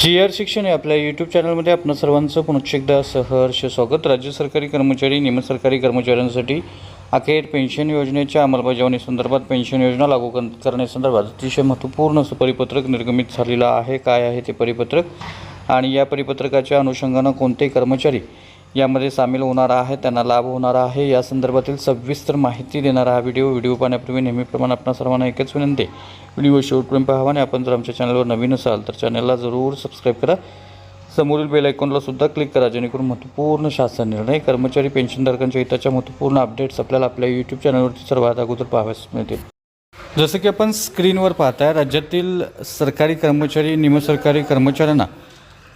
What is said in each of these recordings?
जी R शिक्षण या आपल्या यूट्यूब चॅनलमध्ये आपलं सर्वांचं पुनश्च एकदा सहर्ष स्वागत. राज्य सरकारी कर्मचारी निमसरकारी कर्मचाऱ्यांसाठी अखेर पेन्शन योजनेच्या अंमलबजावणीसंदर्भात पेन्शन योजना लागू करण्यासंदर्भात अतिशय महत्त्वपूर्ण असं परिपत्रक निर्गमित झालेलं आहे. काय आहे ते परिपत्रक? आणि या परिपत्रकाच्या अनुषंगानं कोणते कर्मचारी यामध्ये सामील होणार आहे त्यांना लाभ होणार आहे. या संदर्भातील सविस्तर माहिती देणारा हा व्हिडिओ व्हिडिओ पाहण्यापूर्वी नेहमीप्रमाणे आपण सर्वांना एकच विनंती व्हिडिओ शेवटपर्यंत पाहावा आणि आपण जर आमच्या चॅनलवर नवीन असाल तर चॅनलला जरूर सबस्क्राईब करा. समोरील बेल आयकॉनला सुद्धा क्लिक करा जेणेकरून महत्त्वपूर्ण शासन निर्णय कर्मचारी पेन्शनधारकांच्या हिताच्या महत्त्वपूर्ण अपडेट्स आपल्याला आपल्या यूट्यूब चॅनलवरती सर्वात अगोदर पाहाव्यास मिळतील. जसं की आपण स्क्रीनवर पाहताय राज्यातील सरकारी कर्मचारी निमसरकारी कर्मचाऱ्यांना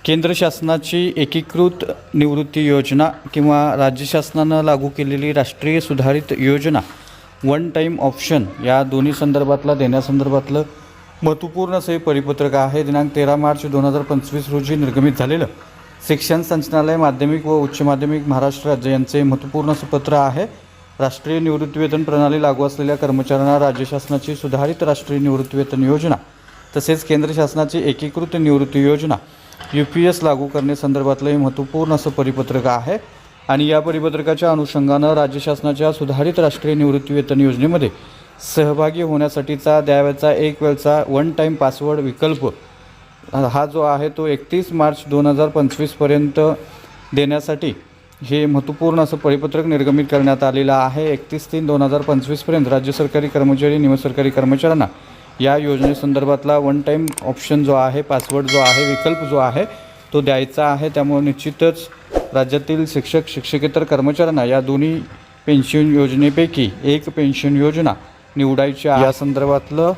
केंद्र शासनाची एकीकृत निवृत्ती योजना किंवा राज्य शासनानं लागू केलेली राष्ट्रीय सुधारित योजना वन टाईम ऑप्शन या दोन्ही संदर्भातला देण्यासंदर्भातलं महत्त्वपूर्ण असं हे परिपत्रक आहे. दिनांक तेरा मार्च दोन हजार पंचवीस रोजी निर्गमित झालेलं शिक्षण संचालनालय माध्यमिक व उच्च माध्यमिक महाराष्ट्र राज्य यांचे महत्त्वपूर्ण असं पत्र आहे. राष्ट्रीय निवृत्तीवेतन प्रणाली लागू असलेल्या कर्मचाऱ्यांना राज्य शासनाची सुधारित राष्ट्रीय निवृत्तीवेतन योजना तसेच केंद्र शासनाची एकीकृत निवृत्ती योजना यू पी एस लागू करण्यासंदर्भातलं हे महत्त्वपूर्ण असं परिपत्रक आहे. आणि या परिपत्रकाच्या अनुषंगानं राज्य शासनाच्या सुधारित राष्ट्रीय निवृत्तीवेतन योजनेमध्ये सहभागी होण्यासाठीचा द्यावयाचा एक वेळचा वन टाईम पासवर्ड विकल्प हा जो आहे तो एकतीस मार्च दोन हजार पंचवीसपर्यंत देण्यासाठी हे महत्त्वपूर्ण असं परिपत्रक निर्गमित करण्यात आलेलं आहे. एकतीस तीन दोन हजार पंचवीसपर्यंत राज्य सरकारी कर्मचारी निमसरकारी कर्मचाऱ्यांना या योजनेसंदर्भातला वन टाईम ऑप्शन जो आहे पासवर्ड जो आहे विकल्प जो आहे तो द्यायचा आहे. त्यामुळे निश्चितच राज्यातील शिक्षक शिक्षकेतर कर्मचाऱ्यांना या दोन्ही पेन्शन योजनेपैकी एक पेन्शन योजना निवडायची आहे. या संदर्भातलं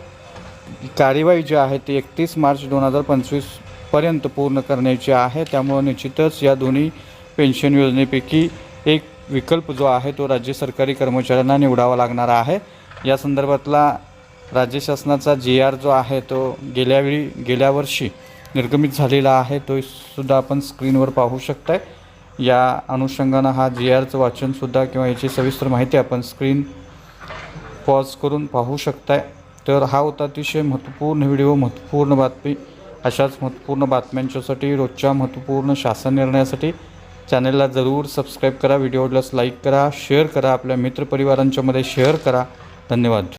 कार्यवाही जी आहे ती एकतीस मार्च दोन हजार पंचवीसपर्यंत पूर्ण करण्याची आहे. त्यामुळं निश्चितच या दोन्ही पेन्शन योजनेपैकी एक विकल्प जो आहे तो राज्य सरकारी कर्मचाऱ्यांना निवडावा लागणार आहे. या संदर्भातला राज्य शासनाचा जी आर जो आहे तो गेल्यावेळी गेल्या वर्षी निर्गमित झालेला आहे तो सुद्धा आपण स्क्रीनवर पाहू शकताय. या अनुषंगानं हा जी आरचं वाचनसुद्धा किंवा याची सविस्तर माहिती आपण स्क्रीन पॉज करून पाहू शकताय. तर हा होता अतिशय महत्त्वपूर्ण व्हिडिओ महत्त्वपूर्ण बातमी. अशाच महत्त्वपूर्ण बातम्यांच्यासाठी रोजच्या महत्त्वपूर्ण शासन निर्णयासाठी चॅनलला जरूर सबस्क्राईब करा व्हिडिओला लाईक करा शेअर करा आपल्या मित्रपरिवारांच्यामध्ये शेअर करा. धन्यवाद.